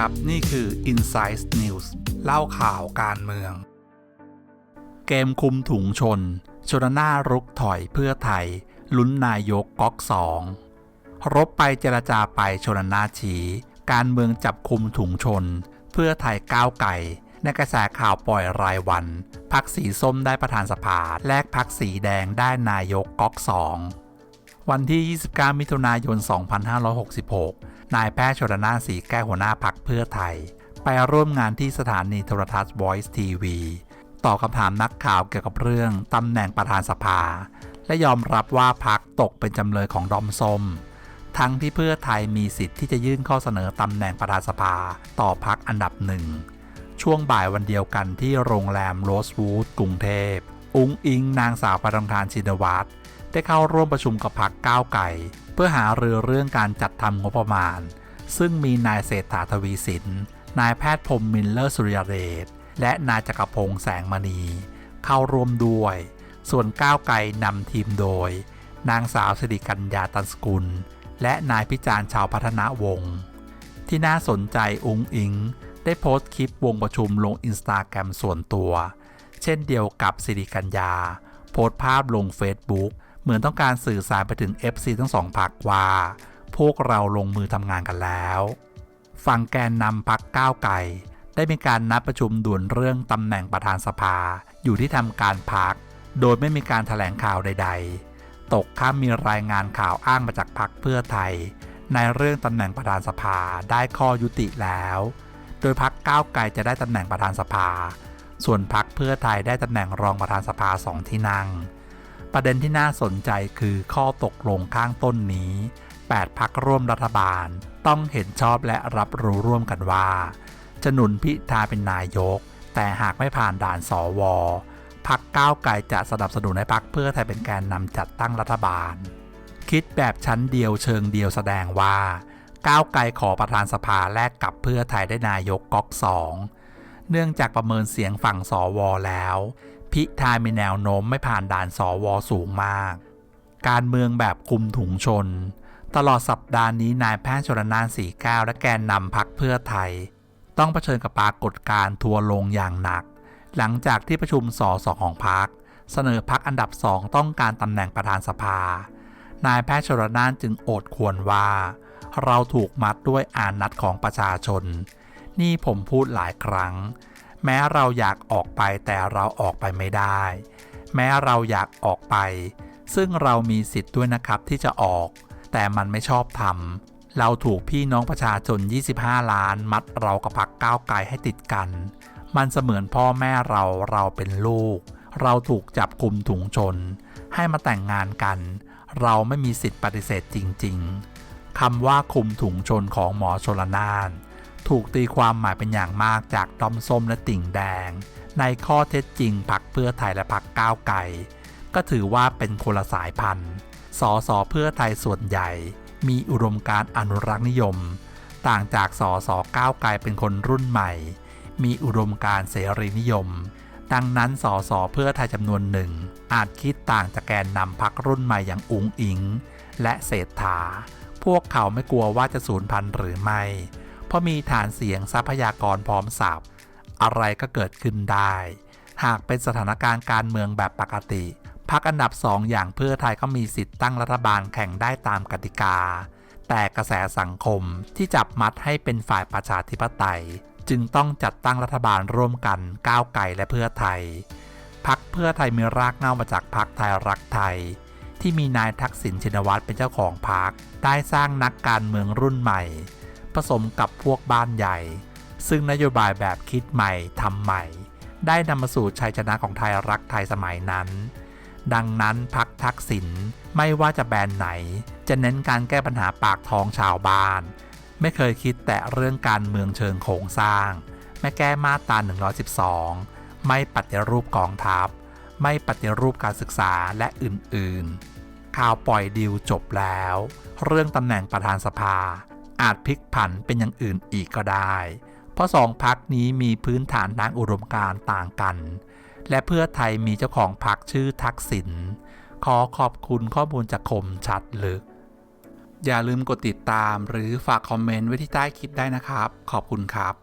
ครับ นี่คือ Insight News เล่าข่าวการเมือง เกมคุมถุงชน ชนหน้ารุกถอยเพื่อไทย ลุ้นนายกก๊อกสองรบไปเจรจาไปชนนาฉีการเมืองจับคุมถุงชน เพื่อไทยก้าวไก่ ในกระแสข่าวปล่อยรายวัน พักสีส้มได้ประธานสภา แลกพักสีแดงได้นายกก๊อกสองวันที่ 29 มิถุนายน 2566 นายแพทย์ชนน่านสีแก้วหัวหน้าพักเพื่อไทย ไปร่วมงานที่สถานีโทรทัศน์ Voice TV ตอบคำถามนักข่าวเกี่ยวกับเรื่องตำแหน่งประธานสภา และยอมรับว่าพักตกเป็นจำเลยของดอมส้ม ทั้งที่เพื่อไทยมีสิทธิ์ที่จะยื่นข้อเสนอตำแหน่งประธานสภาต่อพักอันดับหนึ่ง ช่วงบ่ายวันเดียวกันที่โรงแรมโรสวูดกรุงเทพ อุ้งอิงนางสาวประธานชินวัตร ได้เข้าร่วมประชุมกับพักก้าวไก่เพื่อหารือเรื่องการจัดทำงบประมาณ ซึ่งมีนายเศรษฐาทวีสิน นายแพทย์พรมมินเลอร์สุริยเดชและนายจักรพงษ์แสงมณี เข้าร่วมด้วย ส่วนก้าวไก่นำทีมโดย นางสาวสิริกัญญาตันสกุล และนายพิจารณ์ชาวพัฒนาวงศ์ที่น่าสนใจอุ้งอิง ได้โพสต์คลิปวงประชุมลงอินสตาแกรมส่วนตัว เช่นเดียวกับสิริกัญญา โพสต์ภาพลงเฟซบุ๊ก เหมือนต้องการสื่อสารไปถึง FC ทั้งสองพักว่า พวกเราลงมือทำงานกันแล้วฝั่งแกนนำพักก้าวไก่ได้มีการนัดประชุมด่วนเรื่องตำแหน่งประธานสภาอยู่ที่ทำการพัก โดยไม่มีการถแถลงข่าวใด ๆ ตกข้ามมีรายงานข่าวอ้างมาจากพักเพื่อไทย ในเรื่องตำแหน่งประธานสภาได้ข้อยุติแล้ว โดยพักก้าวไกลจะได้ตำแหน่งประธานสภา ส่วนพักเพื่อไทยได้ตำแหน่งรองประธานสภาสองที่นั่ง ประเด็นที่น่าสนใจคือข้อตกลงข้างต้นนี้ 8พักร่วมรัฐบาลต้องเห็นชอบและรับรู้ร่วมกันว่าจะหนุนพิธาเป็นนายก แต่หากไม่ผ่านด่านสวพักก้าวไกลจะสนับสนุนให้พักเพื่อไทยเป็นแกนนำจัดตั้งรัฐบาล คิดแบบชั้นเดียวเชิงเดียวแสดงว่า ก้าวไกลขอประธานสภาแลกกับเพื่อไทยได้นายกก๊อกสองเนื่องจากประเมินเสียงฝั่งสวแล้ว พิธามีแนวโน้มไม่ผ่านด่านสวสูงมาก การเมืองแบบคุมถุงชน ตลอดสัปดาห์นี้นายแพทย์ชนนานสีก้าวและแกนนำพักเพื่อไทย ต้องเผชิญกับปรากฏการทัวร์ลงอย่างหนัก หลังจากที่ประชุมสอสอของพัก เสนอพักอันดับสองต้องการตำแหน่งประธานสภา นายแพทย์ชนนานจึงโอดควรว่า เราถูกมัดด้วยอานัดของประชาชน นี่ผมพูดหลายครั้ง แม้เราอยากออกไปแต่เราออกไปไม่ได้ แม้เราอยากออกไป ซึ่งเรามีสิทธิ์ด้วยนะครับที่จะออก แต่มันไม่ชอบทำเราถูกพี่น้องประชาชน 25 ล้าน มัดเรากับพักก้าวไกลให้ติดกัน มันเสมือนพ่อแม่เราเราเป็นลูก เราถูกจับกลุ่มถุงชน ให้มาแต่งงานกัน เราไม่มีสิทธิ์ปฏิเสธจริง ๆคำว่าคุมถุงชนของหมอชลนาน ถูกตีความหมายเป็นอย่างมากจากดอมส้มและติ่งแดง ในข้อเท็จจริงพักเพื่อไทยและพักก้าวไกลก็ถือว่าเป็นคนละสายพันธุ์สอสอเพื่อไทยส่วนใหญ่ มีอุดมการณ์อนุรักษ์นิยม ต่างจากสอสอก้าวไกลเป็นคนรุ่นใหม่ มีอุดมการเสรีนิยม ดังนั้นสอสอเพื่อไทยจำนวนหนึ่ง อาจคิดต่างจากแกนนำพักรุ่นใหม่อย่างอุ๋งอิง และเศรษฐา พวกเขาไม่กลัวว่าจะสูญพันธุ์หรือไม่ เพราะมีฐานเสียงทรัพยากรพร้อมสับอะไรก็เกิดขึ้นได้ หากเป็นสถานการณ์การเมืองแบบปกติพักอันดับสองอย่างเพื่อไทยก็มีสิทธิ์ตั้งรัฐบาลแข่งได้ตามกติกา แต่กระแสสังคมที่จับมัดให้เป็นฝ่ายประชาธิปไตย จึงต้องจัดตั้งรัฐบาลร่วมกันก้าวไกลและเพื่อไทยพักเพื่อไทยมีรากเง้ามาจากพักไทยรักไทย ที่มีนายทักษิณชินวัตรเป็นเจ้าของพักได้สร้างนักการเมืองรุ่นใหม่ ผสมกับพวกบ้านใหญ่ ซึ่งนโยบายแบบคิดใหม่ทำใหม่ ได้นำมาสู่ชัยชนะของไทยรักไทยสมัยนั้น ดังนั้นพักทักษิณไม่ว่าจะแบรนด์ไหน จะเน้นการแก้ปัญหาปากท้องชาวบ้าน ไม่เคยคิดแต่เรื่องการเมืองเชิงโครงสร้าง ไม่แก้มาตรา 112 ไม่ปฏิรูปกองทัพ ไม่ปฏิรูปการศึกษาและอื่น ๆ ข่าวปล่อยดิวจบแล้ว เรื่องตำแหน่งประธานสภา อาจพลิกผันเป็นอย่างอื่นอีกก็ได้ เพราะสองพักนี้มีพื้นฐานทางอุดมการ์ต่างกัน และเพื่อไทยมีเจ้าของพักชื่อทักษิณขอขอบคุณข้อมูลจากคมชัดลึก อย่าลืมกดติดตามหรือฝากคอมเมนต์ไว้ที่ใต้คลิปได้นะครับ ขอบคุณครับ